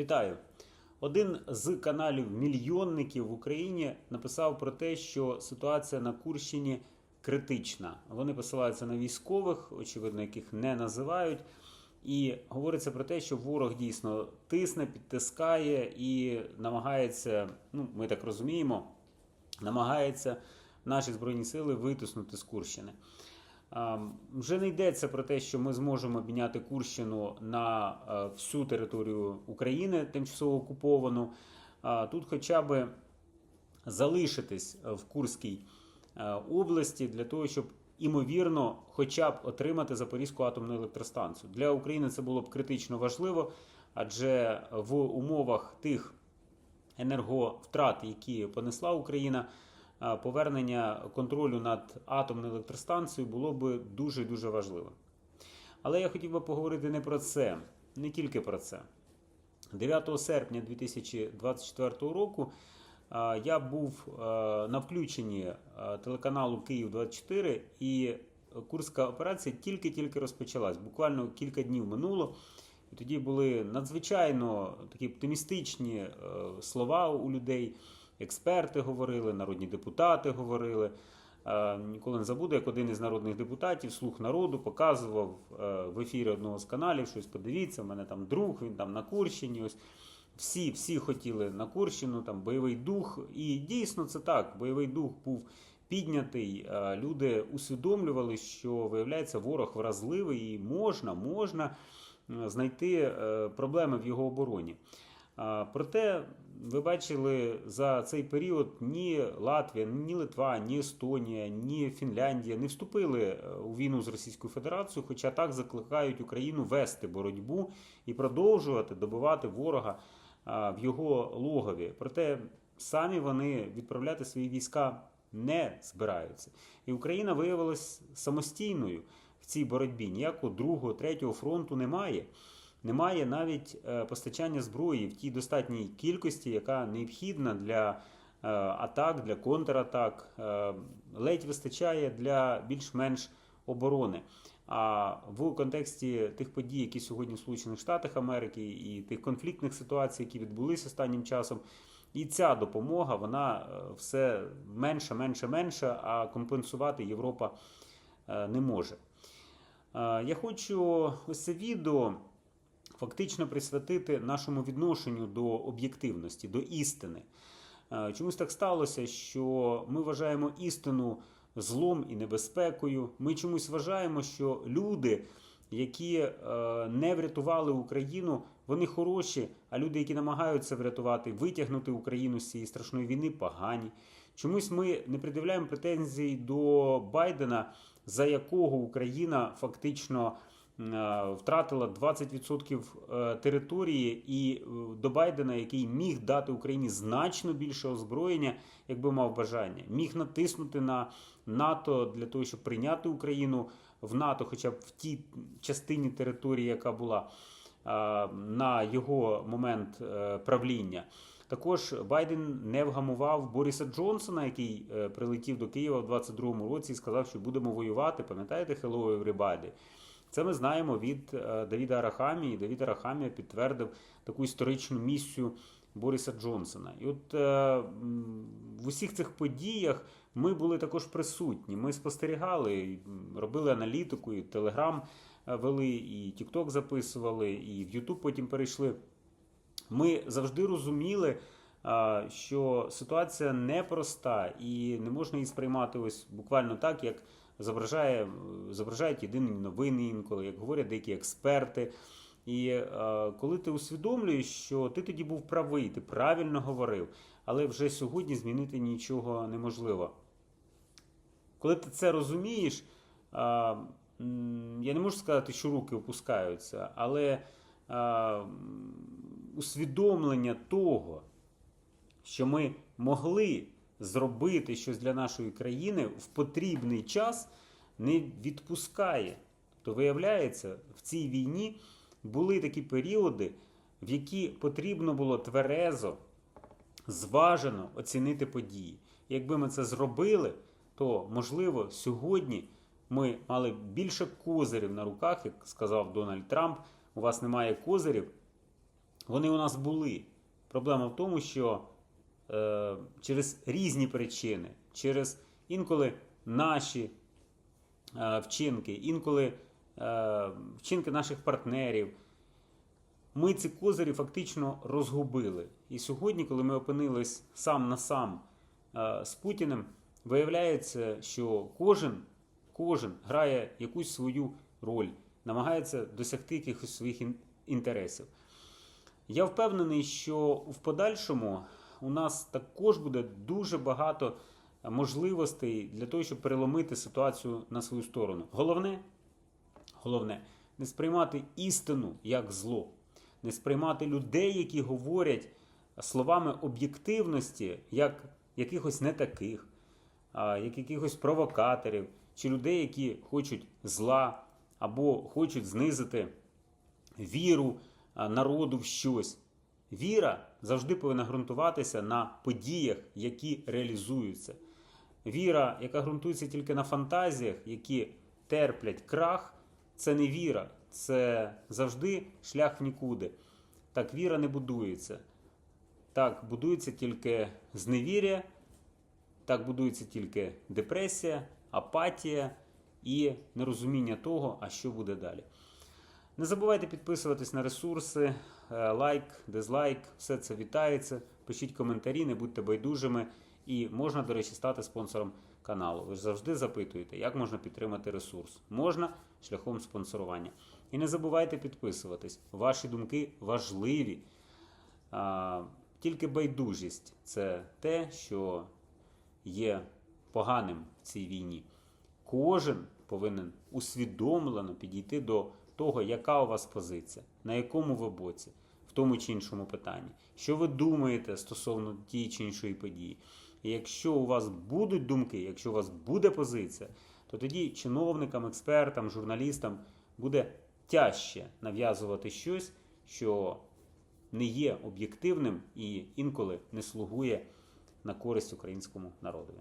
Вітаю! Один з каналів мільйонників в Україні написав про те, що ситуація на Курщині критична. Вони посилаються на військових, очевидно, яких не називають. І говориться про те, що ворог дійсно тисне, підтискає і намагається, ну ми так розуміємо, намагається наші збройні сили витиснути з Курщини. А, Вже не йдеться про те, що ми зможемо обміняти Курщину на е, всю територію України, тимчасово окуповану. Тут хоча б залишитись в Курській е, області для того, щоб імовірно, хоча б отримати Запорізьку атомну електростанцію. Для України це було б критично важливо, адже в умовах тих енерговтрат, які понесла Україна, повернення контролю над атомною електростанцією було би дуже дуже важливо. Але я хотів би поговорити не про це, не тільки про це. 9 серпня 2024 року я був на включенні телеканалу Київ 24 і Курська операція тільки-тільки розпочалась. Буквально кілька днів минуло. І тоді були надзвичайно такі оптимістичні е, слова у людей. Експерти говорили, народні депутати говорили. Е, Ніколи не забуду, як один із народних депутатів, слух народу, показував е, в ефірі одного з каналів щось. Подивіться, в мене там друг, він там на Курщині. Ось всі, всі хотіли на Курщину, там бойовий дух. І дійсно це так. Бойовий дух був піднятий. Е, Люди усвідомлювали, що виявляється ворог вразливий і можна, можна знайти проблеми в його обороні. Проте ви бачили за цей період ні Латвія, ні Литва, ні Естонія, ні Фінляндія не вступили е, у війну з Російською Федерацією, хоча так закликають Україну вести боротьбу і продовжувати добивати ворога в його логові. Проте самі вони відправляти свої війська не збираються. І Україна виявилась самостійною в цій боротьбі. Ніякого другого, третього фронту немає. Немає навіть е, постачання зброї в тій достатній кількості, яка необхідна для е, атак, для контратак. Е, ледь вистачає для більш-менш оборони. А в контексті тих подій, які сьогодні в Сполучених Штатах Америки, і тих конфліктних ситуацій, які відбулися останнім часом, і ця допомога вона все менше, менше, менше, а компенсувати Європа не може. Я хочу ось це відео фактично присвятити нашому відношенню до об'єктивності, до істини. Е, Чомусь так сталося, що ми вважаємо істину злом і небезпекою. Ми чомусь вважаємо, що люди, які е, не врятували Україну, вони хороші, а люди, які намагаються врятувати, витягнути Україну з цієї страшної війни, погані. Чомусь ми не придивляємо претензій до Байдена, за якого Україна фактично втратила 20% е, території, і е, до Байдена, який міг дати Україні значно більше озброєння, якби мав бажання, міг натиснути на НАТО для того, щоб прийняти Україну в НАТО, хоча б в тій частині території, яка була е, на його момент е, правління. Також Байден не вгамував Боріса Джонсона, який е, прилетів до Києва в 22-му році і сказав, що будемо воювати. Пам'ятаєте, Hello everybody? Це ми знаємо від е, Давіда Арахамії. Давід Арахамія підтвердив таку історичну місію Боріса Джонсона. І от е, в усіх цих подіях ми були також присутні. Ми спостерігали, робили аналітику, і Телеграм е, вели, і Тікток записували, і в Ютуб потім перейшли. Ми завжди розуміли, що ситуація непроста і не можна її сприймати ось буквально так, як зображає, зображають єдині новини інколи, як говорять деякі експерти. І е, коли ти усвідомлюєш, що ти тоді був правий, ти правильно говорив, але вже сьогодні змінити нічого неможливо. Коли ти це розумієш, м, я не можу сказати, що руки опускаються, але м, усвідомлення того, що ми могли зробити щось для нашої країни в потрібний час, не відпускає. То виявляється, в цій війні були такі періоди, в які потрібно було тверезо, зважено оцінити події. Якби ми це зробили, то можливо сьогодні ми мали більше козирів на руках, як сказав Дональд Трамп. У вас немає козирів, Вони у нас були. Проблема в тому, що е, через різні причини, через інколи наші е, вчинки, інколи е, вчинки наших партнерів, ми ці козирі фактично розгубили. І сьогодні, коли ми опинились сам на сам з Путіним, виявляється, що кожен, кожен грає якусь свою роль, намагається досягти якихось своїх інтересів. Я впевнений, що в подальшому у нас також буде дуже багато можливостей для того, щоб переломити ситуацію на свою сторону. Головне, головне не сприймати істину як зло, не сприймати людей, які говорять словами об'єктивності, як якихось не таких, як якихось провокаторів, чи людей, які хочуть зла або хочуть знизити віру народу в щось. Віра завжди повинна ґрунтуватися на подіях, які реалізуються. Віра, яка ґрунтується тільки на фантазіях, які терплять крах, це не віра, це завжди шлях в нікуди. Так віра не будується. Так будується тільки зневір'я, так будується тільки депресія, апатія і нерозуміння того, а що буде далі. Не забувайте підписуватись на ресурси, е, лайк, дизлайк, все це вітається. Пишіть коментарі, не будьте байдужими. І можна, до речі, стати спонсором каналу. Ви ж завжди запитуєте, як можна підтримати ресурс. Можна шляхом спонсорування. І не забувайте підписуватись. Ваші думки важливі. А, Тільки байдужість це те, що є поганим в цій війні. Кожен повинен усвідомлено підійти до того, яка у вас позиція, на якому ви боці, в тому чи іншому питанні, що ви думаєте стосовно тієї чи іншої події. І якщо у вас будуть думки, якщо у вас буде позиція, то тоді чиновникам, експертам, журналістам буде тяжче нав'язувати щось, що не є об'єктивним і інколи не слугує на користь українському народові.